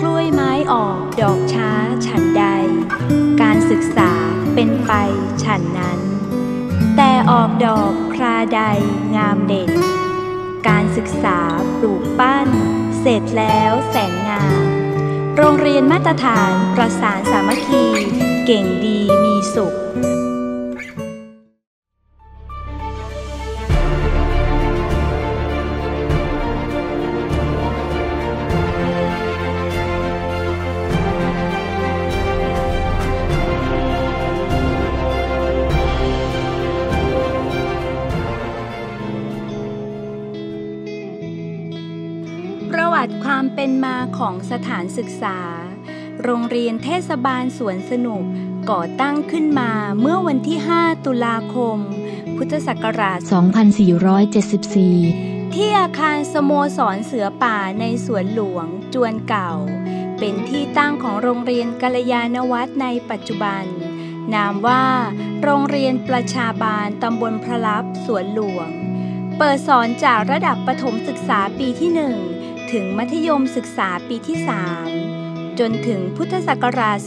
กล้วยไม้ออกดอกช้าฉันใด การศึกษาเป็นไปฉันนั้น แต่ออกดอกคราใดงามเด่น การศึกษาปลูกปั้น เสร็จแล้วแสนงาม โรงเรียนมาตรฐานประสานสามัคคี เก่งดีมีสุข ของสถานศึกษา โรงเรียนเทศบาลสวนสนุกก่อตั้งขึ้นมาเมื่อวันที่ 5 ตุลาคม พุทธศักราช 2474 ที่อาคารสโมสรเสือป่าในสวนหลวงจวนเก่า เป็นที่ตั้งของโรงเรียนกัลยาณวัฒน์ในปัจจุบัน นามว่า โรงเรียนประชาบาลตำบลพระลับสวนหลวง เปิดสอนจากระดับประถมศึกษาปีที่1 ถึงมัธยมศึกษาปีที่ 3 จนถึงพุทธศักราช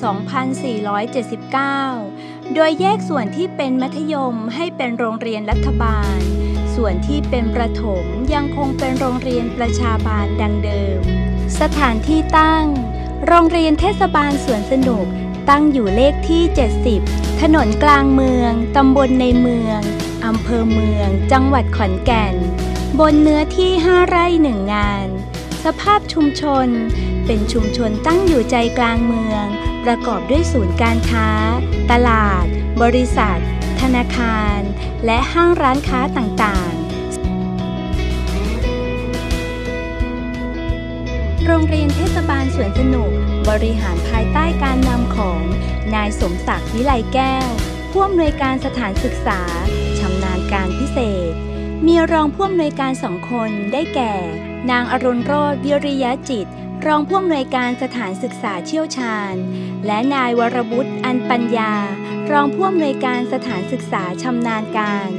2479 โดยแยกส่วนที่เป็นมัธยมให้เป็นโรงเรียนรัฐบาล ส่วนที่เป็นประถมยังคงเป็นโรงเรียนประชาบาลดังเดิม สถานที่ตั้ง โรงเรียนเทศบาลสวนสนุกตั้งอยู่เลขที่ 70 ถนนกลางเมือง ตำบลในเมือง อำเภอเมือง จังหวัดขอนแก่น บนเนื้อที่ 5 ไร่หนึ่งงาน สภาพชุมชน เป็นชุมชนตั้งอยู่ใจกลางเมือง ประกอบด้วยศูนย์การค้า ตลาด บริษัท ธนาคาร และห้างร้านค้าต่างๆ โรงเรียนเทศบาลสวนสนุก บริหารภายใต้การนำของ นายสมศักดิ์วิไลแก้ว ผู้อำนวยการสถานศึกษาชำนาญการพิเศษ มีรองผู้อำนวยการสองคนได้แก่ นางอรุณโรธวิริยะจิต รองผู้อำนวยการสถานศึกษาเชี่ยวชาญ และนายวรบุตรอันปัญญา รองผู้อำนวยการสถานศึกษาชำนาญการ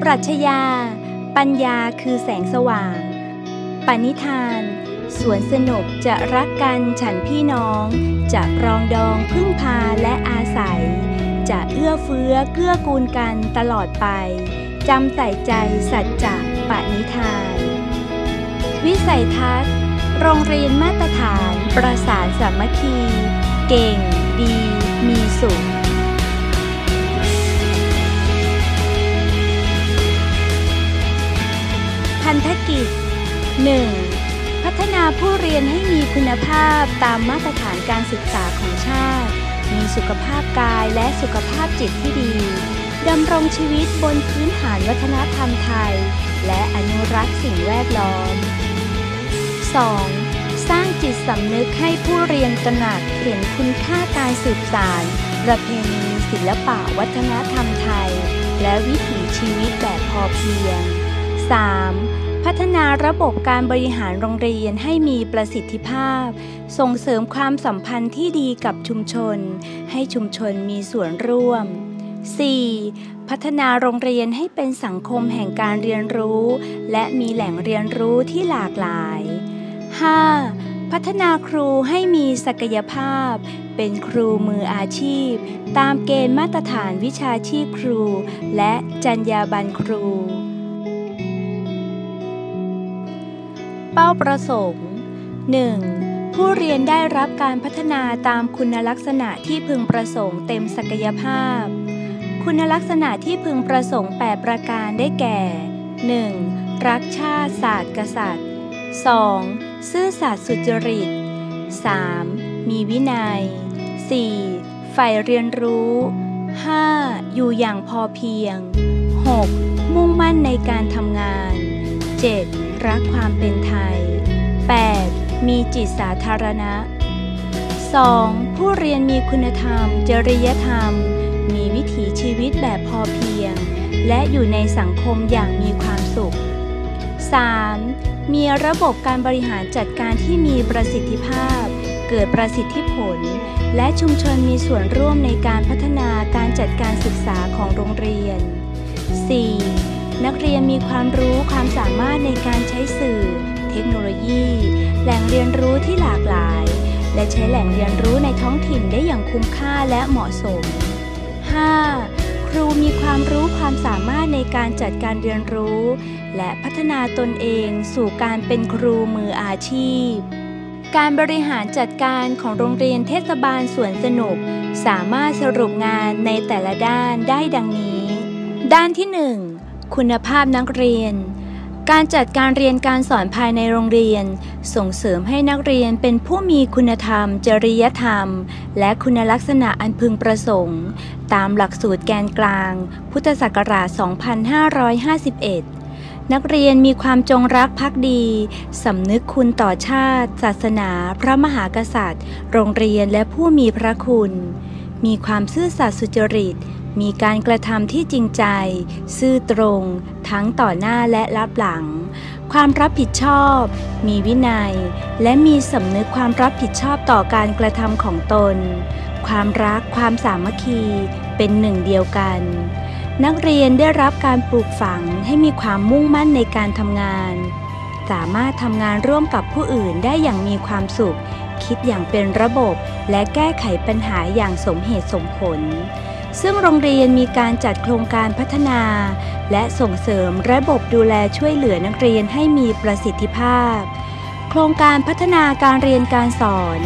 ปรัชญา ปัญญาคือแสงสว่าง ปณิธาน สวนสนุกจะรักกันฉันพี่น้อง จะรองดองพึ่งพาและอาศัย จะเอื้อเฟื้อเกื้อกูลกันตลอดไปจำใส่ใจสัจจะปณิธาน วิสัยทัศน์ โรงเรียนมาตรฐาน ประสานสามัคคี เก่ง ดี มีสุขพันธกิจ 1. พัฒนาผู้เรียนให้มีคุณภาพตามมาตรฐานการศึกษาของชาติ มีสุขภาพกายและสุขภาพจิตที่ดี ดำรงชีวิตบนพื้นฐานวัฒนธรรมไทย และอนุรักษ์สิ่งแวดล้อม 2. สร้างจิตสำนึกให้ผู้เรียนตระหนักเห็นคุณค่าการสืบสานประเพณีศิลปะวัฒนธรรมไทย และวิถีชีวิตแบบพอเพียง 3. พัฒนาระบบการบริหารโรงเรียนให้มีประสิทธิภาพ ส่งเสริมความสัมพันธ์ที่ดีกับชุมชน ให้ชุมชนมีส่วนร่วม 4. พัฒนาโรงเรียนให้เป็นสังคมแห่งการเรียนรู้ และมีแหล่งเรียนรู้ที่หลากหลาย 5. พัฒนาครูให้มีศักยภาพ เป็นครูมืออาชีพ ตามเกณฑ์มาตรฐานวิชาชีพครู และจรรยาบรรณครู เป้าประสงค์ 1. ผู้เรียนได้รับการพัฒนาตามคุณลักษณะที่พึงประสงค์เต็มศักยภาพ คุณลักษณะที่พึงประสงค์ 8 ประการได้แก่ 1. รักชาติศาสตร์กษัตริย์ 2. ซื่อสัตย์สุจริต 3. มีวินัย 4. ใฝ่เรียนรู้ 5. อยู่อย่างพอเพียง 6. มุ่งมั่นในการทำงาน 7. รักความเป็นไทย 8. มีจิตสาธารณะ 2. ผู้เรียนมีคุณธรรม จริยธรรม มีวิถีชีวิตแบบพอเพียง และอยู่ในสังคมอย่างมีความสุข 3. มีระบบการบริหารจัดการที่มีประสิทธิภาพ เกิดประสิทธิผล และชุมชนมีส่วนร่วมในการพัฒนาการจัดการศึกษาของโรงเรียน 4. นักเรียนมีความรู้ความสามารถในการใช้สื่อ เทคโนโลยี แหล่งเรียนรู้ที่หลากหลาย และใช้แหล่งเรียนรู้ในท้องถิ่นได้อย่างคุ้มค่าและเหมาะสม 5. ครูมีความรู้ความสามารถในการจัดการเรียนรู้ และพัฒนาตนเองสู่การเป็นครูมืออาชีพ การบริหารจัดการของโรงเรียนเทศบาลสวนสนุก สามารถสรุปงานในแต่ละด้านได้ดังนี้ ด้านที่ 1 คุณภาพนักเรียน การจัดการเรียนการสอนภายในโรงเรียน ส่งเสริมให้นักเรียนเป็นผู้มีคุณธรรม จริยธรรม และคุณลักษณะอันพึงประสงค์ ตามหลักสูตรแกนกลาง พุทธศักราช 2551นักเรียนมีความจงรักภักดี สำนึกคุณต่อชาติ ศาสนา พระมหากษัตริย์ โรงเรียนและผู้มีพระคุณ มีความซื่อสัตย์สุจริต มีการกระทำที่จริงใจ ซื่อตรง ทั้งต่อหน้าและรับหลัง ความรับผิดชอบ มีวินัย และมีสำนึกความรับผิดชอบต่อการกระทำของตน ความรักความสามัคคีเป็นหนึ่งเดียวกัน นักเรียนได้รับการปลูกฝังให้มีความมุ่งมั่นในการทำงาน สามารถทำงานร่วมกับผู้อื่นได้อย่างมีความสุข คิดอย่างเป็นระบบ และแก้ไขปัญหาอย่างสมเหตุสมผล ซึ่งโรงเรียนมีการจัดโครงการพัฒนา และส่งเสริมระบบดูแลช่วยเหลือนักเรียนให้มีประสิทธิภาพ โครงการพัฒนาการเรียนการสอน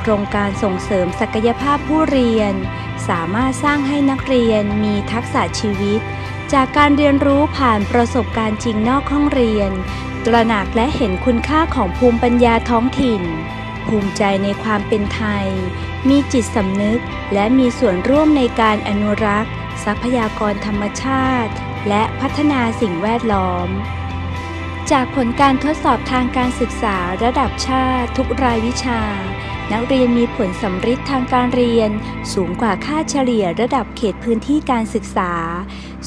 โครงการส่งเสริมศักยภาพผู้เรียน สามารถสร้างให้นักเรียนมีทักษะชีวิต จากการเรียนรู้ผ่านประสบการณ์จริงนอกห้องเรียน ตระหนักและเห็นคุณค่าของภูมิปัญญาท้องถิ่น ภูมิใจในความเป็นไทย มีจิตสำนึกและมีส่วนร่วมในการอนุรักษ์ ทรัพยากรธรรมชาติ และพัฒนาสิ่งแวดล้อม จากผลการทดสอบทางการศึกษาระดับชาติทุกรายวิชา นักเรียนมีผลสำฤทธิ์ทางการเรียน สูงกว่าค่าเฉลี่ยระดับเขตพื้นที่การศึกษา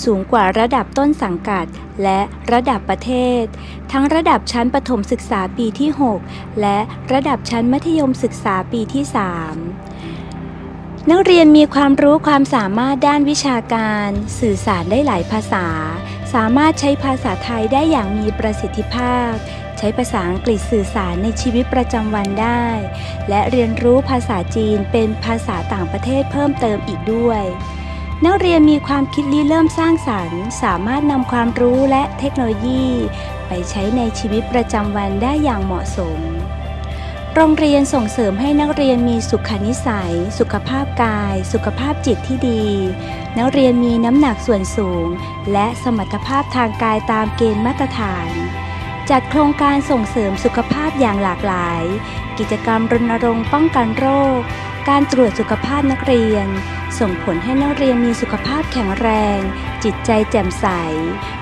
สูงกว่าระดับต้นสังกัด และระดับประเทศ ทั้งระดับชั้นประถมศึกษาปีที่ 6 และระดับชั้นมัธยมศึกษาปีที่ 3 นักเรียนมีความรู้ความสามารถด้านวิชาการ สื่อสารได้หลายภาษา สามารถใช้ภาษาไทยได้อย่างมีประสิทธิภาพใช้ภาษาอังกฤษสื่อสารในชีวิตประจำวันได้ และเรียนรู้ภาษาจีนเป็นภาษาต่างประเทศเพิ่มเติมอีกด้วย นักเรียนมีความคิดริเริ่มสร้างสรรค์ สามารถนำความรู้และเทคโนโลยี ไปใช้ในชีวิตประจำวันได้อย่างเหมาะสม โรงเรียนส่งเสริมให้นักเรียนมีสุขนิสัย สุขภาพกาย สุขภาพจิตที่ดี นักเรียนมีน้ำหนักส่วนสูง และสมรรถภาพทางกายตามเกณฑ์มาตรฐาน จัดโครงการส่งเสริมสุขภาพอย่างหลากหลาย กิจกรรมรณรงค์ป้องกันโรค การตรวจสุขภาพนักเรียน ส่งผลให้นักเรียนมีสุขภาพแข็งแรง จิตใจแจ่มใส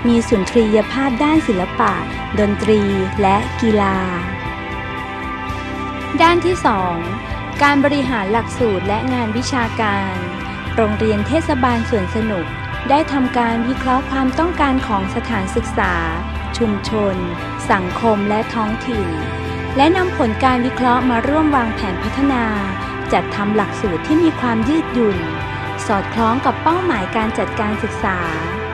มีสุนทรียภาพด้านศิลปะ ดนตรีและกีฬา ด้านที่ 2 การบริหารหลักสูตรและงานวิชาการ โรงเรียนเทศบาลสวนสนุก ได้ทำการวิเคราะห์ความต้องการของสถานศึกษา ชุมชน สังคมและท้องถิ่น และนำผลการวิเคราะห์มาร่วมวางแผนพัฒนา จัดทำหลักสูตรที่มีความยืดหยุ่น สอดคล้องกับเป้าหมายการจัดการศึกษา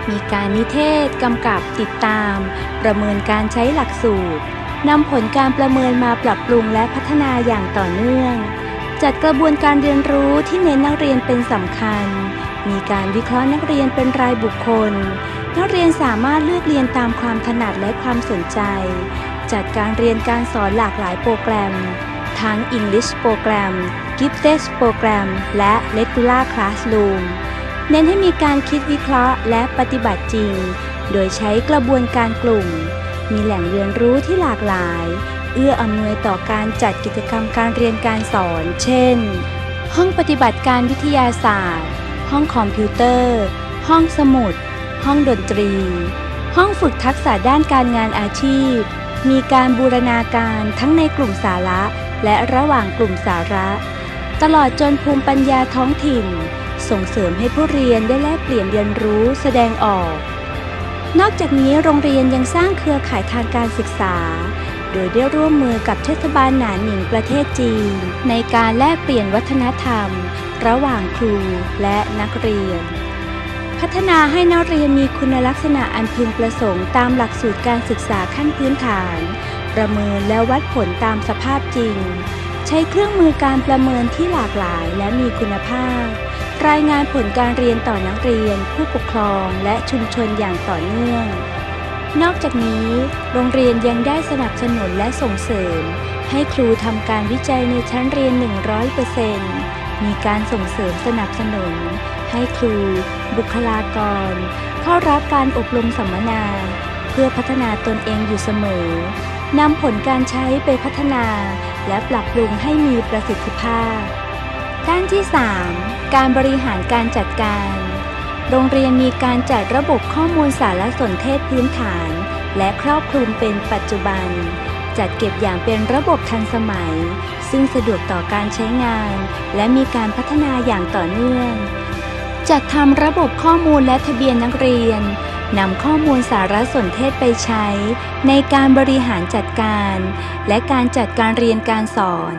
มีการนิเทศกำกับติดตาม ประเมินการใช้หลักสูตรนำผลการประเมินมาปรับปรุงและพัฒนาอย่างต่อเนื่อง จัดกระบวนการเรียนรู้ที่เน้นนักเรียนเป็นสำคัญ มีการวิเคราะห์นักเรียนเป็นรายบุคคล นักเรียนสามารถเลือกเรียนตามความถนัดและความสนใจ จัดการเรียนการสอนหลากหลายโปรแกรม ทั้ง English โปรแกรม Gifted โปรแกรมและ Regular Classroom เน้นให้มีการคิดวิเคราะห์และปฏิบัติจริง โดยใช้กระบวนการกลุ่ม มีแหล่งเรียนรู้ที่หลากหลาย เอื้ออำนวยต่อการจัดกิจกรรมการเรียนการสอน เช่น ห้องปฏิบัติการวิทยาศาสตร์ ห้องคอมพิวเตอร์ ห้องสมุด ห้องดนตรี ห้องฝึกทักษะด้านการงานอาชีพ มีการบูรณาการทั้งในกลุ่มสาระและระหว่างกลุ่มสาระ ตลอดจนภูมิปัญญาท้องถิ่น ส่งเสริมให้ผู้เรียนได้แลกเปลี่ยนเรียนรู้แสดงออก นอกจากนี้โรงเรียนยังสร้างเครือข่ายทางการศึกษา โดยได้ร่วมมือกับเทศบาลหนานหนิงประเทศจีน ในการแลกเปลี่ยนวัฒนธรรม ระหว่างครูและนักเรียน พัฒนาให้นักเรียนมีคุณลักษณะอันพึงประสงค์ตามหลักสูตรการศึกษาขั้นพื้นฐาน ประเมินและวัดผลตามสภาพจริง ใช้เครื่องมือการประเมินที่หลากหลายและมีคุณภาพ รายงานผลการเรียนต่อนักเรียน ผู้ปกครองและชุมชนอย่างต่อเนื่อง นอกจากนี้ โรงเรียนยังได้สนับสนุนและส่งเสริม ให้ครูทำการวิจัยในชั้นเรียน 100%มีการส่งเสริมสนับสนุน ให้ครู บุคลากร เข้ารับการอบรมสัมมนา เพื่อพัฒนาตนเองอยู่เสมอ นำผลการใช้ไปพัฒนา และปรับปรุงให้มีประสิทธิภาพ ด้านที่ 3 การบริหารการจัดการ โรงเรียนมีการจัดระบบข้อมูลสารสนเทศพื้นฐาน และครอบคลุมเป็นปัจจุบัน จัดเก็บอย่างเป็นระบบทันสมัย ซึ่งสะดวกต่อการใช้งาน และมีการพัฒนาอย่างต่อเนื่อง จัดทำระบบข้อมูลและทะเบียนนักเรียน นำข้อมูลสารสนเทศไปใช้ ในการบริหารจัดการ และการจัดการเรียนการสอน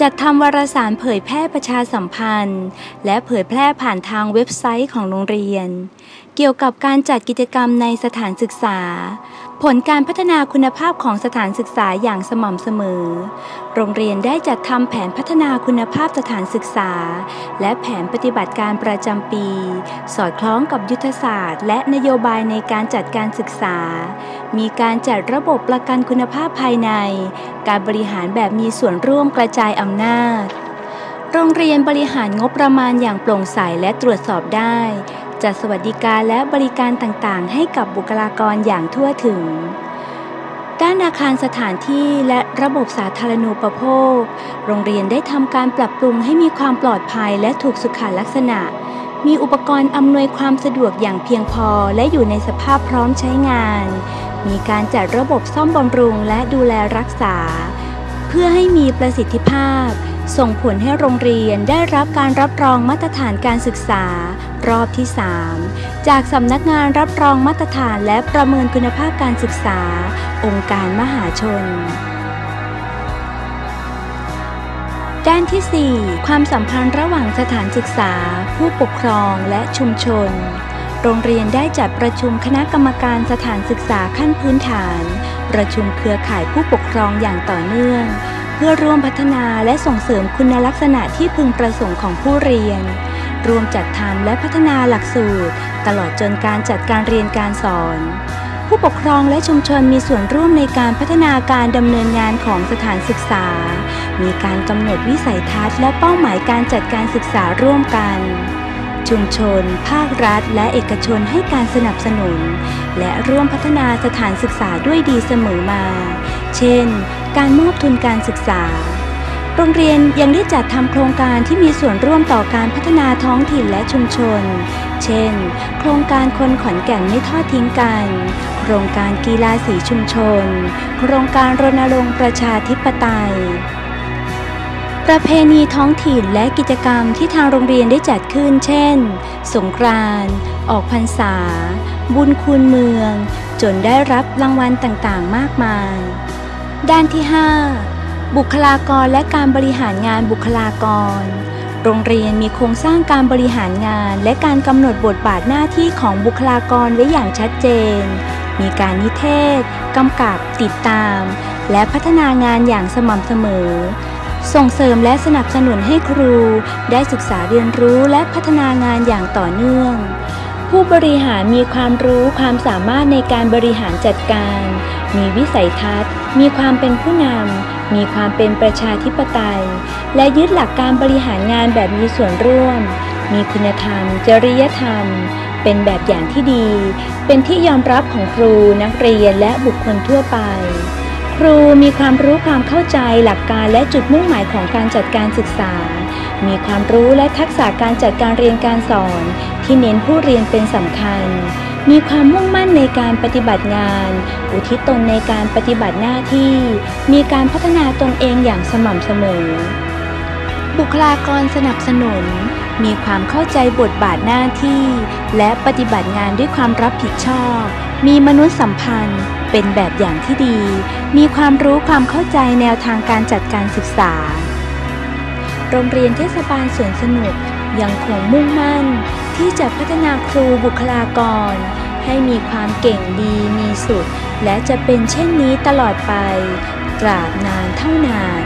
จัดทำวารสารเผยแพร่ประชาสัมพันธ์ และเผยแพร่ผ่านทางเว็บไซต์ของโรงเรียน เกี่ยวกับการจัดกิจกรรมในสถานศึกษา ผลการพัฒนาคุณภาพของสถานศึกษาอย่างสม่ำเสมอ โรงเรียนได้จัดทำแผนพัฒนาคุณภาพสถานศึกษา และแผนปฏิบัติการประจำปี สอดคล้องกับยุทธศาสตร์ และนโยบายในการจัดการศึกษา มีการจัดระบบประกันคุณภาพภายใน การบริหารแบบมีส่วนร่วมกระจายอำนาจ โรงเรียนบริหารงบประมาณอย่างโปร่งใสและตรวจสอบได้ จัดสวัสดิการและบริการต่างๆ ให้กับบุคลากรอย่างทั่วถึง ด้านอาคารสถานที่และระบบสาธารณูปโภค โรงเรียนได้ทำการปรับปรุงให้มีความปลอดภัยและถูกสุขลักษณะ มีอุปกรณ์อำนวยความสะดวกอย่างเพียงพอและอยู่ในสภาพพร้อมใช้งาน มีการจัดระบบซ่อมบำรุงและดูแลรักษา เพื่อให้มีประสิทธิภาพ ส่งผลให้โรงเรียนได้รับการรับรองมาตรฐานการศึกษา รอบที่ 3 จากสำนักงานรับรองมาตรฐานและประเมินคุณภาพการศึกษา องค์การมหาชน ด้านที่ 4 ความสัมพันธ์ระหว่างสถานศึกษา ผู้ปกครองและชุมชน โรงเรียนได้จัดประชุมคณะกรรมการสถานศึกษาขั้นพื้นฐาน ประชุมเครือข่ายผู้ปกครองอย่างต่อเนื่อง เพื่อร่วมพัฒนาและส่งเสริมคุณลักษณะที่พึงประสงค์ของผู้เรียน รวมจัดทำและพัฒนาหลักสูตร ตลอดจนการจัดการเรียนการสอน ผู้ปกครองและชุมชนมีส่วนร่วมในการพัฒนาการดำเนินงานของสถานศึกษา มีการกำหนดวิสัยทัศน์และเป้าหมายการจัดการศึกษาร่วมกันชุมชน ภาครัฐ และเอกชนให้การสนับสนุน และร่วมพัฒนาสถานศึกษาด้วยดีเสมอมา เช่น การมอบทุนการศึกษา โรงเรียนยังได้จัดทำโครงการที่มีส่วนร่วมต่อการพัฒนาท้องถิ่นและชุมชน เช่น โครงการคนขอนแก่นไม่ทอดทิ้งกัน โครงการกีฬาสีชุมชน โครงการรณรงค์ประชาธิปไตยประเพณีท้องถิ่นและกิจกรรมที่ทางโรงเรียนได้จัดขึ้น เช่น สงกรานต์ออกพรรษา บุญคุณเมือง จนได้รับรางวัลต่างๆ มากมาย ด้านที่ 5 บุคลากรและการบริหารงานบุคลากร โรงเรียนมีโครงสร้างการบริหารงานและการกำหนดบทบาทหน้าที่ของบุคลากรไว้อย่างชัดเจน มีการนิเทศ กำกับ ติดตาม และพัฒนางานอย่างสม่ำเสมอ ส่งเสริมและสนับสนุนให้ครูได้ศึกษาเรียนรู้และพัฒนางานอย่างต่อเนื่อง ผู้บริหารมีความรู้ความสามารถในการบริหารจัดการ มีวิสัยทัศน์ มีความเป็นผู้นำ มีความเป็นประชาธิปไตย และยึดหลักการบริหารงานแบบมีส่วนร่วม มีคุณธรรม จริยธรรม เป็นแบบอย่างที่ดี เป็นที่ยอมรับของครูนักเรียนและบุคคลทั่วไป ครูมีความรู้ความเข้าใจหลักการและจุดมุ่งหมายของการจัดการศึกษา มีความรู้และทักษะการจัดการเรียนการสอน ที่เน้นผู้เรียนเป็นสำคัญ มีความมุ่งมั่นในการปฏิบัติงาน อุทิศตนในการปฏิบัติหน้าที่ มีการพัฒนาตนเองอย่างสม่ำเสมอ บุคลากรสนับสนุน มีความเข้าใจบทบาทหน้าที่ และปฏิบัติงานด้วยความรับผิดชอบ มีมนุษยสัมพันธ์เป็นแบบอย่างที่ดี มีความรู้ความเข้าใจแนวทางการจัดการศึกษา โรงเรียนเทศบาลสวนสนุกยังคงมุ่งมั่น ที่จะพัฒนาครูบุคลากร ให้มีความเก่งดีมีสุด และจะเป็นเช่นนี้ตลอดไป ตราบนานเท่านาน